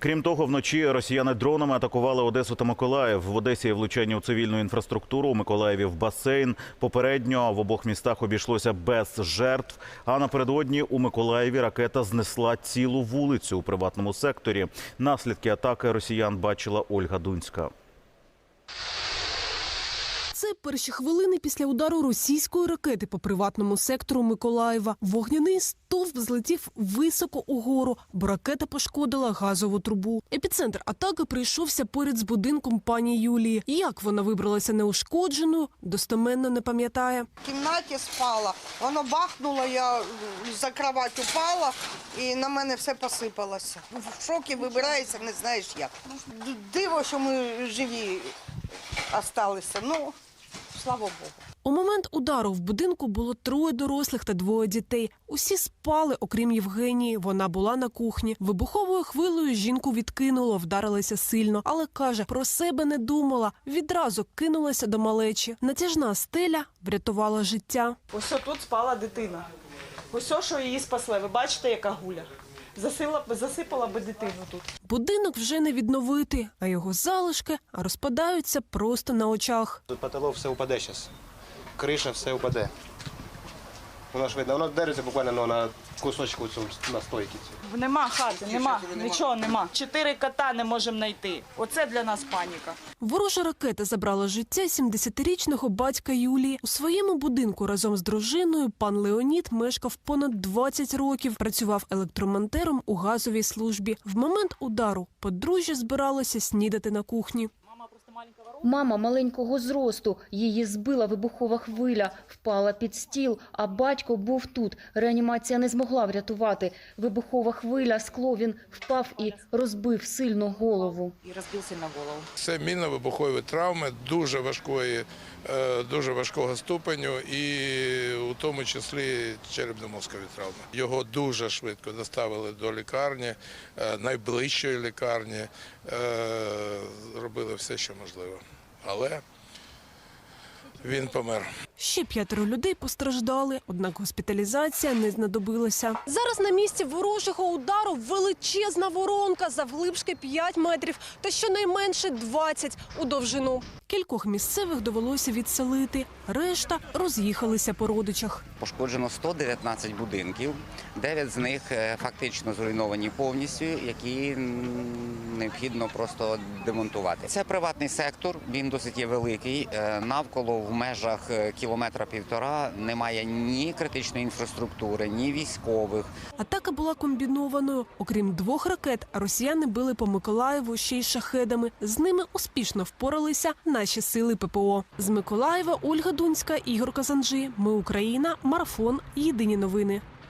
Крім того, вночі росіяни дронами атакували Одесу та Миколаїв. В Одесі влучання у цивільну інфраструктуру, у Миколаєві в басейн. Попередньо в обох містах обійшлося без жертв. А напередодні у Миколаєві ракета знесла цілу вулицю у приватному секторі. Наслідки атаки росіян бачила Ольга Дунська. Це перші хвилини після удару російської ракети по приватному сектору Миколаєва. Вогняний стовп злетів високо угору, бо ракета пошкодила газову трубу. Епіцентр атаки прийшовся поряд з будинком пані Юлії. Як вона вибралася неушкодженою, достеменно не пам'ятає. В кімнаті спала, воно бахнуло, я за кровать упала і на мене все посипалося. В шокі вибираєшся, не знаєш як. Диво, що ми живі залишилися. Ну, слава Богу. У момент удару в будинку було троє дорослих та двоє дітей. Усі спали, окрім Євгенії. Вона була на кухні. Вибуховою хвилею жінку відкинуло, вдарилася сильно, але каже, про себе не думала. Відразу кинулася до малечі. Натяжна стеля врятувала життя. Ось тут спала дитина. Ось що її спасли. Ви бачите, яка гуля? Засила, засипала би дитину тут. Будинок вже не відновити, а його залишки розпадаються просто на очах. Потолок все упаде зараз. Криша все упаде. Воно ж видно, воно держиться буквально ну, на кусочку цю на стойки. цій. Нема хати, нема, нічого нема. Чотири кота не можемо знайти. Оце для нас паніка. Ворожа ракета забрала життя 70-річного батька Юлії. У своєму будинку разом з дружиною пан Леонід мешкав понад 20 років. Працював електромонтером у газовій службі. В момент удару подружжя збиралося снідати на кухні. Мама маленького зросту. Її збила вибухова хвиля, впала під стіл, а батько був тут. Реанімація не змогла врятувати. Вибухова хвиля, скло він впав і розбив сильно голову. І розбився на голову. Це мінно-вибухові травми дуже важкої, е, дуже важкого ступеню, і у тому числі черепно-мозкові травми. Його дуже швидко доставили до лікарні, е, найближчої лікарні, е, робили все, що можливо. Але він помер. Ще п'ятеро людей постраждали, однак госпіталізація не знадобилася. Зараз на місці ворожого удару величезна воронка завглибшки 5 метрів та щонайменше 20 у довжину. Кількох місцевих довелося відселити, решта роз'їхалися по родичах. Пошкоджено 119 будинків, 9 з них е, фактично зруйновані повністю, які необхідно просто демонтувати. Це приватний сектор, він досить є великий. Е, Навколо в межах е, кілометра півтора немає ні критичної інфраструктури, ні військових. Атака була комбінованою. Окрім двох ракет, росіяни били по Миколаєву ще й шахедами. З ними успішно впоралися наші сили ППО. З Миколаєва Ольга Дунська, Ігор Казанжи. Ми Україна. Марафон. Єдині новини.